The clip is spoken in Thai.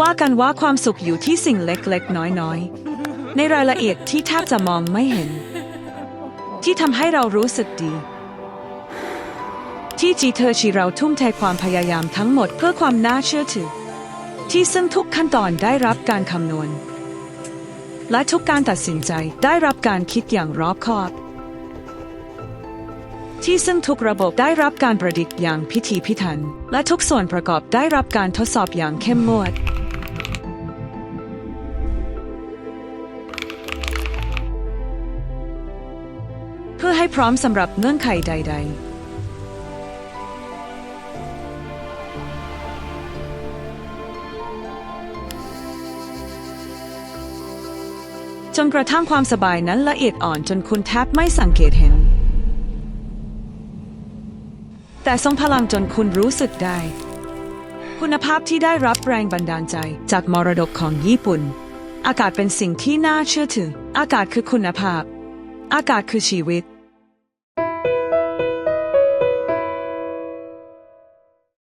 ว่ากันว่าความสุขอยู่ที่สิ่งเล็กๆ น้อยๆ ในรายละเอียดที่แทบจะมองไม่เห็น ที่ทำให้เรารู้สึกดี ที่จีเธอชีเราทุ่มเทความพยายามทั้งหมดเพื่อความน่าเชื่อถือ ที่ซึ่งทุกขั้นตอนได้รับการคำนวณ และทุกการตัดสินใจได้รับการคิดอย่างรอบคอบ ที่ซึ่งทุกระบบได้รับการประดิษฐ์อย่างพิถีพิถัน และทุกส่วนประกอบได้รับการทดสอบอย่างเข้มงวด เพื่อให้พร้อมสำหรับเงื่อนไขใด ๆจนกระทั่งความสบายนั้นละเอียดอ่อนจนคุณแทบไม่สังเกตเห็น แต่ทรงพลังจนคุณรู้สึกได้ คุณภาพที่ได้รับแรงบันดาลใจจากมรดกของญี่ปุ่น อากาศเป็นสิ่งที่น่าเชื่อถือ อากาศคือคุณภาพ อากาศคือชีวิต